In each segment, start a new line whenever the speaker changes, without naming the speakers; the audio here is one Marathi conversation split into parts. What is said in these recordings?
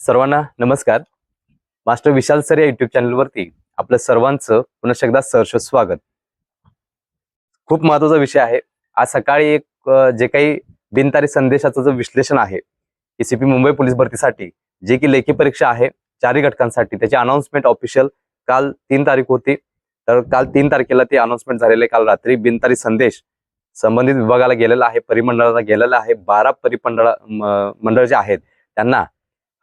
सर्वांना नमस्कार. मास्टर विशाल सर या युट्यूब चॅनलवरती आपलं सर्वांचं पुन्हा एकदा सहर्ष स्वागत. खूप महत्त्वाचा विषय आहे. आज सकाळी एक जे काही बिनतारी संदेशाचं जे विश्लेषण आहे एसीपी मुंबई पोलीस भरतीसाठी जे की लेखी परीक्षा आहे चारही घटकांसाठी त्याची अनाउन्समेंट ऑफिशियल काल तीन तारीख होती. तर काल तीन तारखेला ती अनाउन्समेंट झालेली आहे काल रात्री बिनतारी संदेश संबंधित विभागाला गेलेला आहे परिमंडळाला गेलेला आहे बारा परिमंडळ मंडळ जे आहेत त्यांना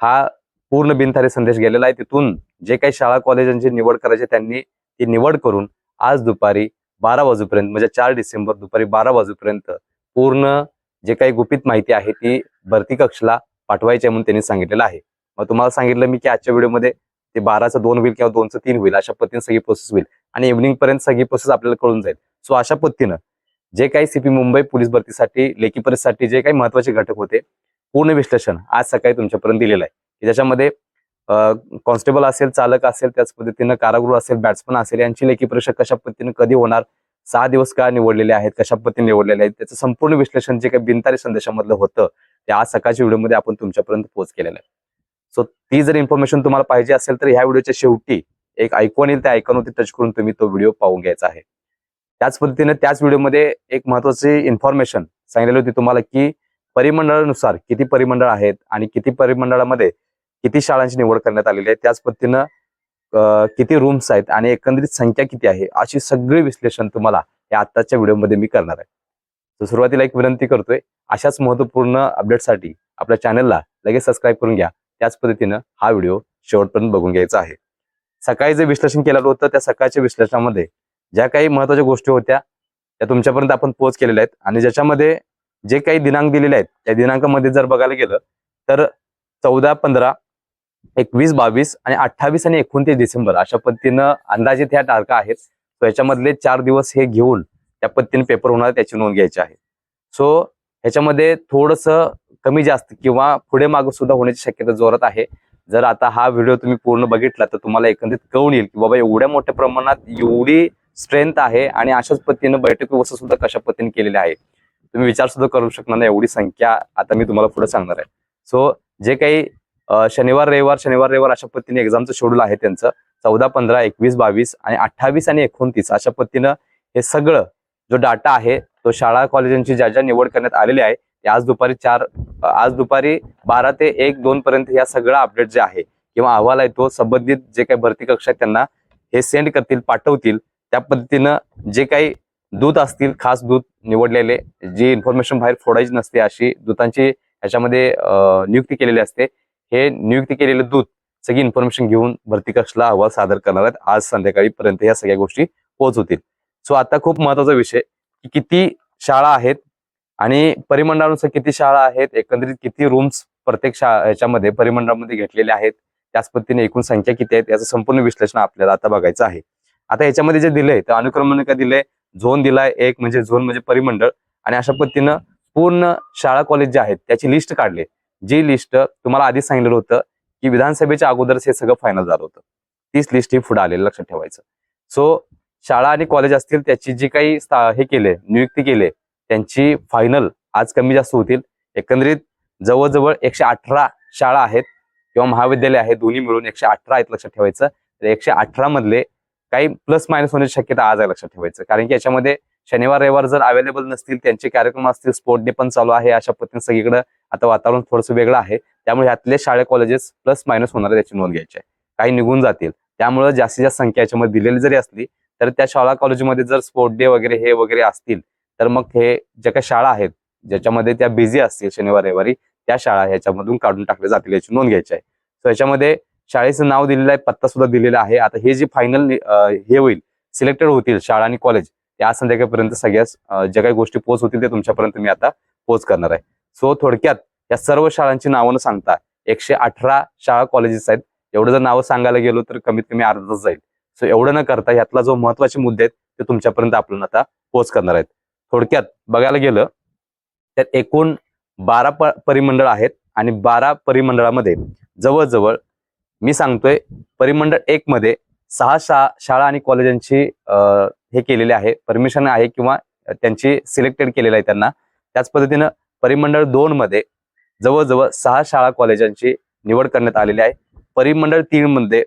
हा पूर्ण बिनतारी संदेश गेलेला आहे. तिथून जे काही शाळा कॉलेजांची निवड करायची त्यांनी ती निवड करून आज दुपारी बारा वाजूपर्यंत म्हणजे चार डिसेंबर दुपारी बारा वाजूपर्यंत पूर्ण जे काही गुपित माहिती आहे ती भरती कक्षला पाठवायची आहे म्हणून त्यांनी सांगितलेलं आहे. मग तुम्हाला सांगितलं मी की आजच्या व्हिडिओमध्ये ते बाराचं दोन होईल किंवा दोनचं तीन होईल अशा पद्धतीने सगळी प्रोसेस होईल आणि इव्हनिंग पर्यंत सगळी प्रोसेस आपल्याला कळून जाईल. सो अशा पद्धतीनं जे काही सीपी मुंबई पोलीस भरतीसाठी लेखी परीक्षेसाठी जे काही महत्त्वाचे घटक होते पूर्ण विश्लेषण आज सकाळी तुमच्यापर्यंत दिलेलं आहे. की ज्याच्यामध्ये कॉन्स्टेबल असेल चालक असेल त्याच पद्धतीनं कारागृह असेल बॅट्समन असेल यांची लेखी परीक्षा कशा पद्धतीने कधी होणार सहा दिवस का निवडलेले आहेत कशा पद्धतीने निवडलेले आहेत त्याचं संपूर्ण विश्लेषण जे काही बिनतारी संदेशामधलं होतं ते आज सकाळच्या व्हिडिओमध्ये आपण तुमच्यापर्यंत पोहोच केलेलं आहे. सो ती जर इन्फॉर्मेशन तुम्हाला पाहिजे असेल तर ह्या व्हिडिओच्या शेवटी एक ऐकून येईल त्या ऐकॉनवरती टच करून तुम्ही तो व्हिडिओ पाहून घ्यायचा आहे. त्याच पद्धतीने त्याच व्हिडिओमध्ये एक महत्वाची इन्फॉर्मेशन सांगितलेली होती तुम्हाला की परिमंडळानुसार किती परिमंडळ आहेत आणि किती परिमंडळामध्ये किती शाळांची निवड करण्यात आलेली आहे त्याच पद्धतीनं किती रूम्स आहेत आणि एकंदरीत संख्या किती आहे अशी सगळी विश्लेषण तुम्हाला या आत्ताच्या व्हिडिओमध्ये मी करणार आहे. तर सुरुवातीला एक विनंती करतोय अशाच महत्त्वपूर्ण अपडेटसाठी आपल्या चॅनलला लगेच सबस्क्राईब करून घ्या त्याच पद्धतीनं हा व्हिडिओ शेवटपर्यंत बघून घ्यायचा आहे. सकाळी जे विश्लेषण केलेलं होतं त्या सकाळच्या विश्लेषणामध्ये ज्या काही महत्त्वाच्या गोष्टी होत्या त्या तुमच्यापर्यंत आपण पोच केलेल्या आहेत आणि ज्याच्यामध्ये जे काही दिनांक दिलेले आहेत त्या दिनांकामध्ये जर बघायला गेलं तर चौदा पंधरा एकवीस बावीस आणि अठ्ठावीस आणि एकोणतीस डिसेंबर अशा पद्धतीनं अंदाजित ह्या तारखा आहेत. सो याच्यामधले चार दिवस हे घेऊन त्या पद्धतीने पेपर होणार त्याची नोंद घ्यायची आहे. सो ह्याच्यामध्ये थोडंसं कमी जास्त किंवा पुढे माग सुद्धा होण्याची शक्यता जोरात आहे. जर आता हा व्हिडिओ तुम्ही पूर्ण बघितला तर तुम्हाला एकंदरीत कळून येईल की बाबा एवढ्या मोठ्या प्रमाणात एवढी स्ट्रेंथ आहे आणि अशाच पद्धतीनं बैठक व्यवस्था सुद्धा कशा पद्धतीने केलेली आहे. तुम्ही विचार सुद्धा करू शकणार नाही एवढी संख्या आता मी तुम्हाला पुढे सांगणार आहे. सो जे काही शनिवार रविवार शनिवार रविवार अशा पद्धतीने एक्झामचं शेड्यूल आहे त्यांचं चौदा पंधरा एकवीस बावीस आणि अठ्ठावीस आणि एकोणतीस अशा पद्धतीनं हे सगळं जो डाटा आहे तो शाळा कॉलेजांची ज्या ज्या निवड करण्यात आलेली आहे ते आज दुपारी चार आज दुपारी बारा ते एक दोन पर्यंत या सगळं अपडेट जे आहे किंवा अहवाल आहे तो संबंधित जे काही भरती कक्ष आहेत त्यांना हे सेंड करतील पाठवतील. त्या पद्धतीनं जे काही दूत असतील खास दूत निवडलेले जी इन्फॉर्मेशन बाहेर फोडायची नसते अशी दूतांची ह्याच्यामध्ये नियुक्ती केलेली असते. हे नियुक्ती केलेले दूत सगळी इन्फॉर्मेशन घेऊन भरती कक्षला अहवाल सादर करणार आहेत. आज संध्याकाळी पर्यंत या सगळ्या गोष्टी पोहोचवतील. सो आता खूप महत्त्वाचा विषय की किती शाळा आहेत आणि परिमंडळानुसार किती शाळा आहेत एकंदरीत किती रूम्स प्रत्येक शाळा ह्याच्यामध्ये परिमंडळामध्ये घेतलेले आहेत त्याच पद्धतीने एकूण संख्या किती आहेत याचं संपूर्ण विश्लेषण आपल्याला आता बघायचं आहे. आता याच्यामध्ये जे दिलंय तर अनुक्रमणिका दिलंय झोन दिलाय एक म्हणजे झोन म्हणजे परिमंडळ. आणि अशा पद्धतीनं पूर्ण शाळा कॉलेज जे आहेत त्याची लिस्ट काढली. जी लिस्ट तुम्हाला आधीच सांगितलं होतं की विधानसभेच्या अगोदरच हे सगळं फायनल झालं होतं. तीच लिस्ट ही पुढे आलेली लक्षात ठेवायचं. सो शाळा आणि कॉलेज असतील त्याची जी काही हे केले नियुक्ती केले त्यांची फायनल आज कमी जास्त होतील. एकंदरीत जवळजवळ एकशे अठरा शाळा आहेत किंवा महाविद्यालय आहेत दोन्ही मिळून एकशे अठरा आहेत लक्षात ठेवायचं. तर एकशे अठरा मधले काही प्लस मायनस होण्याची शक्यता आज आहे लक्षात ठेवायचं. कारण की याच्यामध्ये शनिवार रविवार जर अवेलेबल नसतील त्यांचे कार्यक्रम असतील स्पोर्ट डे पण चालू आहे अशा पद्धतीने सगळीकडे आता वातावरण थोडंसं वेगळं आहे. त्यामुळे ह्यातले शाळे कॉलेजेस प्लस मायनस होणार त्याची नोंद घ्यायची आहे. काही निघून जातील. त्यामुळे जास्तीत जास्त संख्या याच्यामध्ये दिलेली जरी असली तर त्या शाळा कॉलेजमध्ये जर स्पोर्ट डे वगैरे हे वगैरे असतील तर मग हे ज्या काही शाळा आहेत ज्याच्यामध्ये त्या बिझी असतील शनिवार रविवारी त्या शाळा ह्याच्यामधून काढून टाकल्या जातील याची नोंद घ्यायची आहे. सो याच्यामध्ये शाळेचं नाव दिलेलं आहे पत्ता सुद्धा दिलेला आहे. आता हे जे फायनल हे होईल सिलेक्टेड होतील शाळा आणि कॉलेज त्या संध्याकाळपर्यंत सगळ्याच ज्या काही गोष्टी पोच होतील ते तुमच्यापर्यंत मी आता पोच करणार आहे. सो थोडक्यात या सर्व शाळांची नावं न सांगता एकशे अठरा शाळा कॉलेजेस आहेत. एवढं जर नावं सांगायला गेलो तर कमीत कमी अर्धा तास जाईल. सो एवढं न करता ह्यातला जो महत्त्वाचे मुद्दे आहेत ते तुमच्यापर्यंत आपण आता पोच करणार आहेत. थोडक्यात बघायला गेलं तर एकूण बारा परिमंडळ आहेत आणि बारा परिमंडळामध्ये जवळजवळ मी सांगतोय परिमंडळ एक मध्ये सहा शा शाळा आणि कॉलेजांची हे केलेले आहे. परमिशन आहे किंवा त्यांची सिलेक्टेड केलेलं आहे त्यांना. त्याच पद्धतीनं परिमंडळ दोन मध्ये जवळजवळ सहा शाळा कॉलेजांची निवड करण्यात आलेली आहे. परिमंडळ तीन मध्ये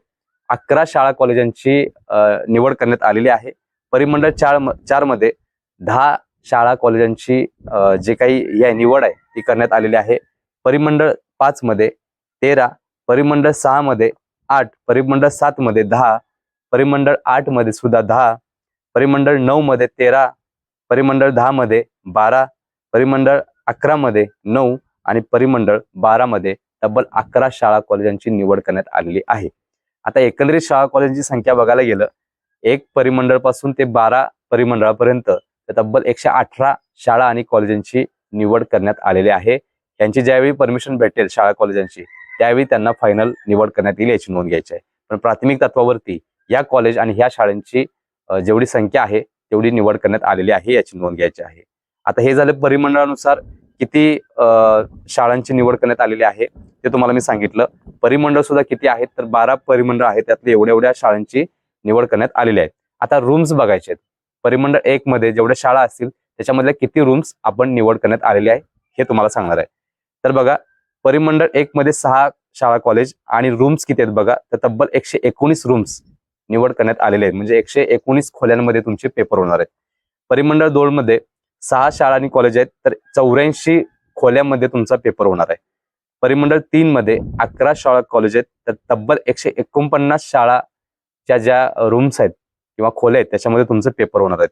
अकरा शाळा कॉलेजांची निवड करण्यात आलेली आहे. परिमंडळ चार चारमध्ये दहा शाळा कॉलेजांची जे काही या निवड आहे ती करण्यात आलेली आहे. परिमंडळ पाच मध्ये तेरा परिमंडळ सहा मध्ये आठ परिमंडळ सात मध्ये दहा परिमंडळ आठमध्ये सुद्धा दहा परिमंडळ नऊ मध्ये तेरा परिमंडळ दहा मध्ये बारा परिमंडळ अकरा मध्ये नऊ आणि परिमंडळ बारा मध्ये तब्बल अकरा शाळा कॉलेजांची निवड करण्यात आलेली आहे. आता एकंदरीत शाळा कॉलेजांची संख्या बघायला गेलं एक परिमंडळपासून ते बारा परिमंडळापर्यंत तब्बल एकशे अठरा शाळा आणि कॉलेजांची निवड करण्यात आलेली आहे. यांची ज्यावेळी परमिशन भेटेल शाळा कॉलेजांची त्यावेळी त्यांना फायनल निवड करण्यात येईल याची नोंद घ्यायची आहे. पण प्राथमिक तत्वावरती या कॉलेज आणि ह्या शाळांची जेवढी संख्या आहे तेवढी निवड करण्यात आलेली आहे याची नोंद घ्यायची आहे. आता हे झालं परिमंडळानुसार किती शाळांची निवड करण्यात आलेली आहे ते तुम्हाला मी सांगितलं. परिमंडळ सुद्धा किती आहेत तर बारा परिमंडळ आहेत त्यातले एवढ्या एवढ्या शाळांची निवड करण्यात आलेली आहेत. आता रूम्स बघायचे आहेत. परिमंडळ एक मध्ये जेवढ्या शाळा असतील त्याच्यामधल्या किती रूम्स आपण निवड करण्यात आलेले आहे हे तुम्हाला सांगणार आहे. तर बघा परिमंडळ एक मध्ये सहा शाळा कॉलेज आणि रूम्स किती आहेत बघा? तर तब्बल एकशे एकोणीस रूम्स निवड करण्यात आलेले आहेत. म्हणजे एकशे एकोणीस खोल्यांमध्ये तुमचे पेपर होणार आहेत. परिमंडळ दोन मध्ये सहा शाळा आणि कॉलेज आहेत तर चौऱ्याऐंशी खोल्यामध्ये तुमचा पेपर होणार आहे. परिमंडळ तीन मध्ये अकरा शाळा कॉलेज आहेत तर तब्बल एकशे एकोणपन्नास शाळाच्या ज्या रूम्स आहेत किंवा खोल्या आहेत त्याच्यामध्ये तुमचे पेपर होणार आहेत.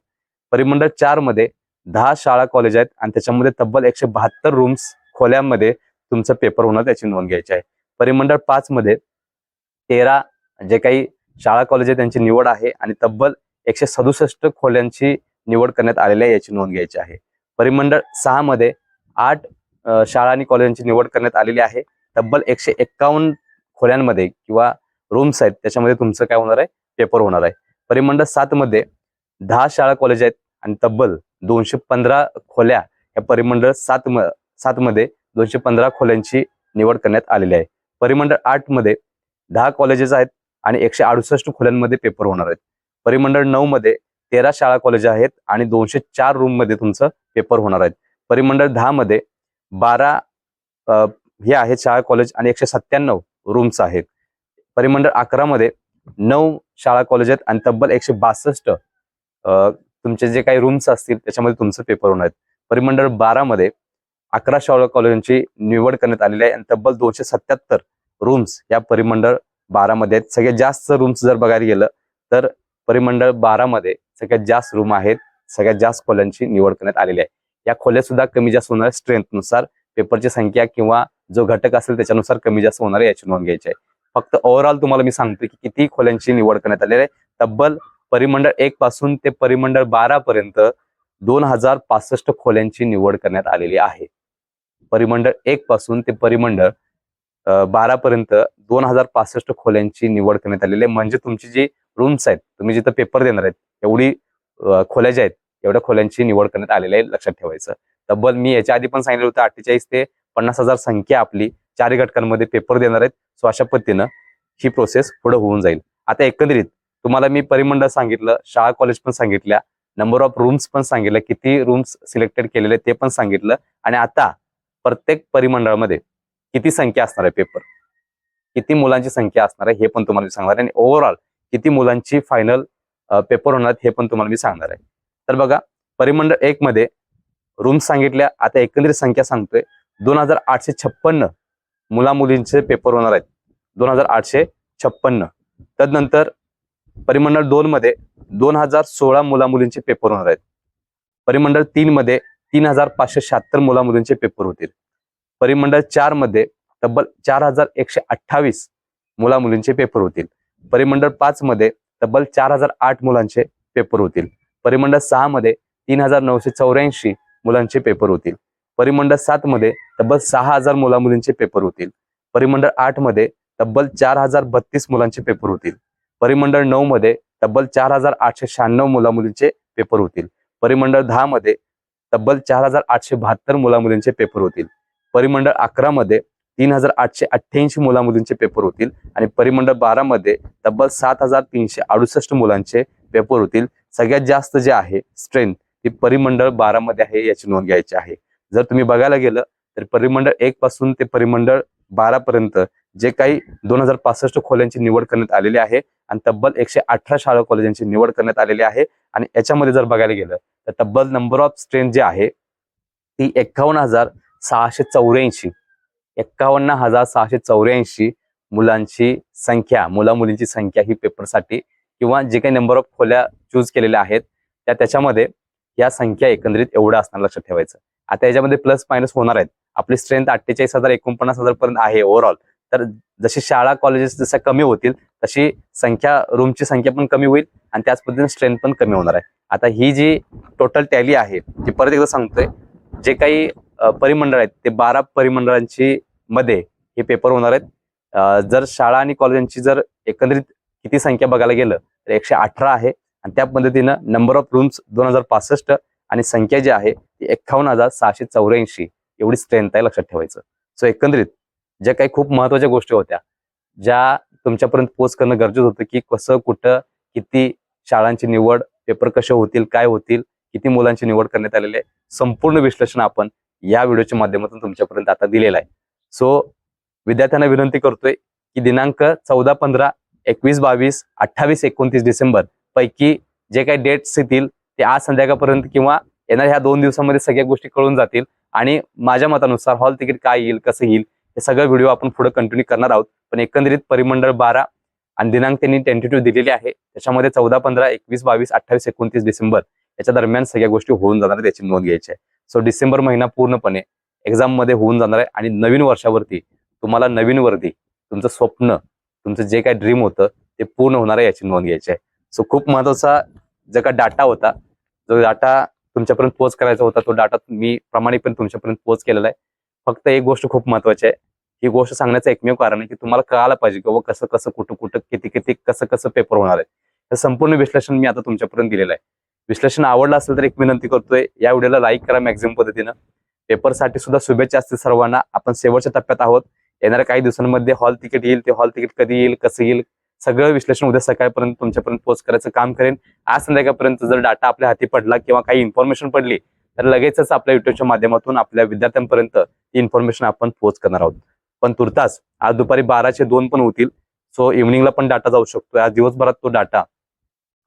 परिमंडळ चारमध्ये दहा शाळा कॉलेज आहेत आणि त्याच्यामध्ये तब्बल एकशे बहात्तर रूम्स खोल्यांमध्ये तुमचं पेपर होणार त्याची नोंद घ्यायची आहे. परिमंडळ पाच मध्ये तेरा जे काही शाळा कॉलेज आहे त्यांची निवड आहे आणि तब्बल एकशे सदुसष्ट खोल्यांची निवड करण्यात आलेली आहे याची नोंद घ्यायची आहे. परिमंडळ सहा मध्ये आठ शाळा आणि कॉलेजांची निवड करण्यात आलेली आहे. तब्बल एकशे एक्कावन्न खोल्यांमध्ये किंवा रूम्स आहेत त्याच्यामध्ये तुमचं काय होणार आहे? पेपर होणार आहे. परिमंडळ सात मध्ये दहा शाळा कॉलेज आहेत आणि तब्बल दोनशे पंधरा खोल्या या परिमंडळ सात म सात मध्ये दोनशे पंधरा खोल्यांची निवड करण्यात आलेली आहे. परिमंडळ आठमध्ये दहा कॉलेजेस आहेत आणि एकशे अडुसष्ट खोल्यांमध्ये पेपर होणार आहेत. परिमंडळ नऊ मध्ये तेरा शाळा कॉलेज आहेत आणि दोनशे चार रूममध्ये तुमचं पेपर होणार आहेत. परिमंडळ दहा मध्ये बारा हे आहेत शाळा कॉलेज आणि एकशे सत्त्याण्णव रूम्स आहेत. परिमंडळ अकरा मध्ये नऊ शाळा कॉलेज आहेत आणि तब्बल एकशे बासष्ट तुमचे जे काही रूम्स असतील त्याच्यामध्ये तुमचं पेपर होणार आहेत. परिमंडळ बारा मध्ये अकरा शाळा कॉलेजांची निवड करण्यात आलेली आहे. आणि तब्बल दोनशे सत्याहत्तर रूम्स या परिमंडळ बारा मध्ये आहेत. सगळ्यात जास्त रूम्स जर बघायला गेलं तर परिमंडळ बारा मध्ये सगळ्यात जास्त रूम आहेत. सगळ्यात जास्त खोल्यांची निवड करण्यात आलेली आहे. या खोल्या सुद्धा कमी जास्त होणार स्ट्रेंथनुसार पेपरची संख्या किंवा जो घटक असेल त्याच्यानुसार कमी जास्त होणार आहे याची नोंद घ्यायची आहे. फक्त ओव्हरऑल तुम्हाला मी सांगतो की किती खोल्यांची निवड करण्यात आलेली आहे. तब्बल परिमंडळ एक पासून ते परिमंडळ बारा पर्यंत दोन हजार पासष्ट खोल्यांची निवड करण्यात आलेली आहे. परिमंडळ एक पासून ते परिमंडळ बारा पर्यंत दोन हजार पासष्ट खोल्यांची निवड करण्यात आलेली आहे. म्हणजे तुमची जी रूम्स आहेत तुम्ही जिथं पेपर देणार आहेत एवढी खोल्या ज्या आहेत एवढ्या खोल्यांची निवड करण्यात आलेली आहे लक्षात ठेवायचं. तब्बल मी याच्या आधी पण सांगितलं होतं अठ्ठेचाळीस ते पन्नास हजार संख्या आपली चारही घटकांमध्ये पेपर देणार आहेत. सो अशा पद्धतीनं ही प्रोसेस पुढे होऊन जाईल. आता एकंदरीत तुम्हाला मी परिमंडळ सांगितलं शाळा कॉलेज पण सांगितल्या नंबर ऑफ रूम्स पण सांगितलं किती रूम्स सिलेक्टेड केलेले ते पण सांगितलं. आणि आता प्रत्येक परिमंडळामध्ये किती संख्या असणार आहे पेपर किती मुलांची संख्या असणार आहे हे पण तुम्हाला मी सांगणार आहे. आणि ओव्हरऑल किती मुलांची फायनल पेपर होणार हे पण तुम्हाला मी सांगणार आहे. तर बघा परिमंडळ एक मध्ये रूम्स सांगितल्या. आता एकंदरीत संख्या सांगतोय. दोन हजार आठशे छप्पन्न मुला मुलींचे पेपर होणार आहेत. दोन हजार आठशे छप्पन्न. तदनंतर परिमंडळ दोन मध्ये दोन हजार सोळा मुला मुलींचे पेपर होणार आहेत. परिमंडळ तीन मध्ये तीन हजार पाचशे शहात्तर मुला मुलींचे पेपर होतील. परिमंडळ चारमध्ये तब्बल चार हजार एकशे अठ्ठावीस मुला मुलींचे पेपर होतील. परिमंडळ पाच मध्ये तब्बल चार हजार आठ मुलांचे पेपर होतील. परिमंडळ सहा मध्ये तीन हजार नऊशे चौऱ्याऐंशी मुलांचे पेपर होतील. परिमंडळ सात मध्ये तब्बल सहा हजार मुला मुलींचे पेपर होतील. परिमंडळ आठमध्ये तब्बल चार हजार बत्तीस मुलांचे पेपर होतील. परिमंडळ नऊ मध्ये तब्बल चार हजार आठशे शहाण्णव मुला मुलींचे पेपर होतील. परिमंडळ दहा मध्ये तब्बल चार हजार आठशे बहात्तर मुला मुलींचे पेपर होतील. परिमंडळ अकरा मध्ये तीन हजार आठशे अठ्ठ्याऐंशी मुला मुलींचे पेपर होतील आणि परिमंडळ बारा मध्ये तब्बल सात हजार तीनशे अडुसष्ट मुलांचे पेपर होतील. सगळ्यात जास्त जे आहे स्ट्रेंथ ती परिमंडळ बारा मध्ये आहे याची नोंद घ्यायची आहे. जर तुम्ही बघायला गेलं तर परिमंडळ एक पासून ते परिमंडळ बारा पर्यंत जे काही दोन हजार पासष्ट खोल्यांची निवड करण्यात आलेली आहे आणि तब्बल एकशे अठरा शाळा कॉलेजांची निवड करण्यात आलेली आहे. आणि याच्यामध्ये जर बघायला गेलं तर तब्बल नंबर ऑफ स्ट्रेंथ जे आहे ती एक्कावन्न हजार सहाशे चौऱ्याऐंशी. एक्कावन्न हजार सहाशे चौऱ्याऐंशी मुलांची संख्या मुला मुलींची संख्या ही पेपरसाठी किंवा जे काही नंबर ऑफ खोल्या चूज केलेल्या आहेत त्या त्याच्यामध्ये या संख्या एकंदरीत एवढं असणार लक्षात ठेवायचं. आता याच्यामध्ये प्लस मायनस होणार आहेत. आपली स्ट्रेंथ अठ्ठेचाळीस हजार एकोणपन्नास हजार पर्यंत आहे ओव्हरऑल तर जशी शाळा कॉलेजेस जसं कमी होतील तशी संख्या रूमची संख्या पण कमी होईल आणि त्याच पद्धतीने स्ट्रेंथ पण कमी होणार आहे. आता ही जी टोटल टॅली आहे ती परत एकदा सांगतोय. जे काही परिमंडळ आहेत ते बारा परिमंडळांची मध्ये हे पेपर होणार आहेत. जर शाळा आणि कॉलेजांची जर एकंदरीत किती संख्या बघायला गेलं तर एकशे अठरा आहे. आणि त्या पद्धतीनं नंबर ऑफ रूम्स दोन हजार पासष्ट आणि संख्या जी आहे ती एक्कावन्न हजार सहाशे चौऱ्याऐंशी. एवढी स्ट्रेंथ आहे लक्षात ठेवायचं. सो एकंदरीत ज्या काही खूप महत्त्वाच्या गोष्टी होत्या ज्या तुमच्यापर्यंत पोच करणं गरजेचं होतं की कसं कुठं किती शाळांची निवड पेपर कसे होतील काय होतील किती मुलांची निवड करण्यात आलेली आहे संपूर्ण विश्लेषण आपण या व्हिडिओच्या माध्यमातून तुमच्यापर्यंत आता दिलेलं आहे. सो विद्यार्थ्यांना विनंती करतोय की दिनांक चौदा पंधरा एकवीस बावीस अठ्ठावीस एकोणतीस डिसेंबर पैकी जे काही डेट्स येतील ते आज संध्याकाळपर्यंत किंवा येणाऱ्या ह्या दोन दिवसामध्ये सगळ्या गोष्टी कळून जातील आणि माझ्या मतानुसार हॉल तिकीट काय येईल कसं येईल हे सगळं व्हिडिओ आपण पुढे कंटिन्यू करणार आहोत. पण एकंदरीत परिमंडळ बारा आणि दिनांक त्यांनी टेंटेटिव्ह दिलेली आहे. त्याच्यामध्ये चौदा पंधरा एकवीस बावीस अठ्ठावीस एकोणतीस डिसेंबर याच्या दरम्यान सगळ्या गोष्टी होऊन जाणार आहेत याची नोंद घ्यायची आहे. सो डिसेंबर महिना पूर्णपणे एक्झाममध्ये होऊन जाणार आहे आणि नवीन वर्षावरती तुम्हाला नवीन वर्दी तुमचं स्वप्न तुमचं जे काय ड्रीम होतं ते पूर्ण होणार आहे याची नोंद घ्यायची आहे. सो खूप महत्त्वाचा जो का डाटा होता जो डाटा तुमच्यापर्यंत पोच करायचा होता तो डाटा मी प्रामाणिकपणे तुमच्यापर्यंत पोच केलेला आहे. फक्त एक गोष्ट खूप महत्वाची आहे. ही गोष्ट सांगण्याचं एकमेव कारण आहे की तुम्हाला कळायला पाहिजे की कसं कसं कुठं कुठं किती किती कसं कसं पेपर होणार आहे. हे संपूर्ण विश्लेषण मी आता तुमच्यापर्यंत दिलेलं आहे. विश्लेषण आवडलं असेल तर एक विनंती करतोय या व्हिडिओला लाईक करा मॅक्झिमम पद्धतीनं. पेपरसाठी सुद्धा शुभेच्छा असतील सर्वांना. आपण शेवटच्या टप्प्यात आहोत. येणाऱ्या काही दिवसांमध्ये हॉल तिकीट येईल ते हॉल तिकीट कधी येईल कसं येईल सगळं विश्लेषण उद्या सकाळपर्यंत तुमच्यापर्यंत पोस्ट करायचं काम करेन. आज संध्याकाळपर्यंत जर डाटा आपल्या हाती पडला किंवा काही इन्फॉर्मेशन पडली तर लगेचच आपल्या युट्यूबच्या माध्यमातून आपल्या विद्यार्थ्यांपर्यंत ती इन्फॉर्मेशन आपण पोहोच करणार आहोत. पण तुर्तास आज दुपारी बाराचे दोन पण होतील. सो इव्हनिंगला पण डाटा जाऊ शकतो आज दिवसभरात तो डाटा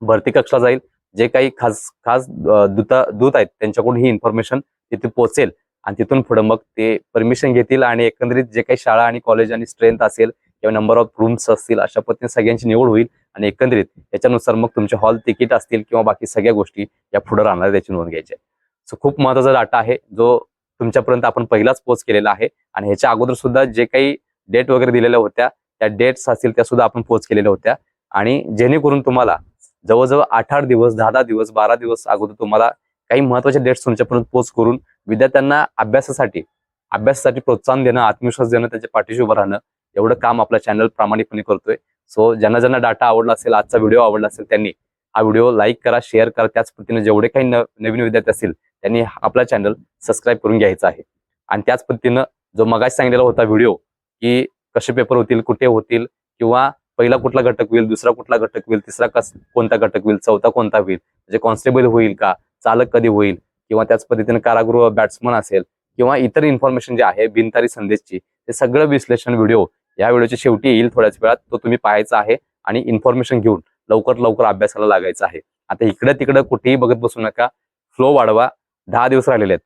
भरती कक्षला जाईल. जे काही खास खास दुता दूता दूत आहेत त्यांच्याकडून ही इन्फॉर्मेशन तिथे पोहोचेल आणि तिथून पुढे मग ते परमिशन घेतील आणि एकंदरीत जे काही शाळा आणि कॉलेज आणि स्ट्रेंथ असेल किंवा नंबर ऑफ रूम्स असतील अशा पद्धतीने सगळ्यांची निवड होईल. आणि एकंदरीत याच्यानुसार मग तुमचे हॉल तिकीट असतील किंवा बाकी सगळ्या गोष्टी या पुढे राहणार त्याची नोंद घ्यायची आहे. सो खूप महत्त्वाचा डाटा आहे. जो तुमच्यापर्यंत आपण पहिलाच पोच केलेला आहे. आणि ह्याच्या अगोदर सुद्धा जे काही डेट वगैरे दिलेल्या होत्या त्या डेट्स असतील त्या सुद्धा आपण पोच केलेल्या होत्या. आणि जेणेकरून तुम्हाला जवळजवळ आठ आठ दिवस दहा दहा दिवस बारा दिवस अगोदर तुम्हाला काही महत्त्वाचे डेट्स तुमच्यापर्यंत पोच करून विद्यार्थ्यांना अभ्यासासाठी अभ्यासासाठी प्रोत्साहन देणं आत्मविश्वास देणं त्यांच्या पाठीशी उभं राहणं एवढं काम आपला चॅनल प्रामाणिकपणे करतोय. सो ज्यांना ज्यांना डाटा आवडला असेल आजचा व्हिडिओ आवडला असेल त्यांनी हा व्हिडिओ लाईक करा शेअर करा. त्याच पद्धतीने जेवढे काही नवीन विद्यार्थी असतील त्यांनी आपला चॅनल सबस्क्राईब करून घ्यायचा आहे. आणि त्याच पद्धतीनं जो मगाशी सांगितलेला होता व्हिडिओ की कसे पेपर होतील कुठे होतील किंवा पहिला कुठला घटक होईल दुसरा कुठला घटक होईल तिसरा कस कोणता घटक होईल चौथा कोणता होईल म्हणजे कॉन्स्टेबल होईल का चालक कधी होईल किंवा त्याच पद्धतीने कारागृह बॅट्समन असेल किंवा इतर इन्फॉर्मेशन जे आहे बिनतारी संदेशची ते सगळं विश्लेषण व्हिडिओ या व्हिडिओच्या शेवटी येईल थोड्याच वेळात तो तुम्ही पाहायचा आहे आणि इन्फॉर्मेशन घेऊन लवकर लवकर अभ्यासाला लागायचं आहे. आता इकडं तिकडं कुठेही बघत बसू नका फ्लो वाढवा दहा दिवस राहिलेले आहेत.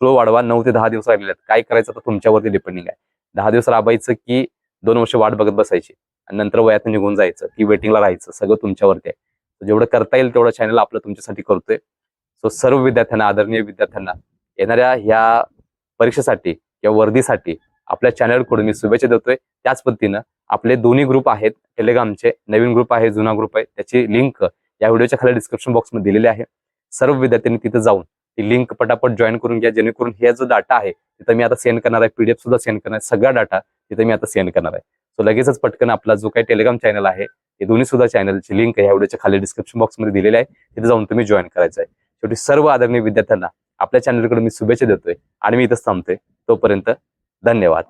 फ्लो वाढवा नऊ ते दहा दिवस राहिलेले आहेत. काय करायचं तर तुमच्यावरती डिपेंडिंग आहे. दहा दिवस राबायचं की दोन वर्ष वाट बघत बसायची. आणि नंतर वयात निघून जायचं की वेटिंगला राहायचं. सगळं तुमच्यावरती आहे. जेवढं करता येईल तेवढं चॅनल आपलं तुमच्यासाठी करतोय. सो सर्व विद्यार्थ्यांना आदरणीय विद्यार्थ्यांना येणाऱ्या ह्या परीक्षेसाठी किंवा वर्दीसाठी आपल्या चॅनलकडून मी शुभेच्छा देतोय. त्याच पद्धतीनं आपले दोन्ही ग्रुप आहेत. टेलिग्रामचे नवीन ग्रुप आहे जुना ग्रुप आहे. त्याची लिंक या व्हिडिओच्या खाली डिस्क्रिप्शन बॉक्समध्ये दिलेली आहे. सर्व विद्यार्थ्यांनी तिथे जाऊन ती लिंक पटापट जॉईन करून घ्या. जेणेकरून हे जो डाटा आहे तिथं मी आता सेंड करणार आहे. पीडीएफ सुद्धा सेंड करणार आहे. सगळा डाटा तिथे मी आता सेंड करणार आहे. सो लगेचच पटकन आपला जो काही टेलिग्राम चॅनल आहे हे दोन्ही सुद्धा चॅनलची लिंक या व्हिडिओच्या खाली डिस्क्रिप्शन बॉक्समध्ये दिलेली आहे. तिथे जाऊन तुम्ही जॉईन करायचं आहे. शेवटी सर्व आदरणीय विद्यार्थ्यांना आपल्या चॅनलकडे मी शुभेच्छा देतोय आणि मी इथंच थांबतोय. तोपर्यंत धन्यवाद.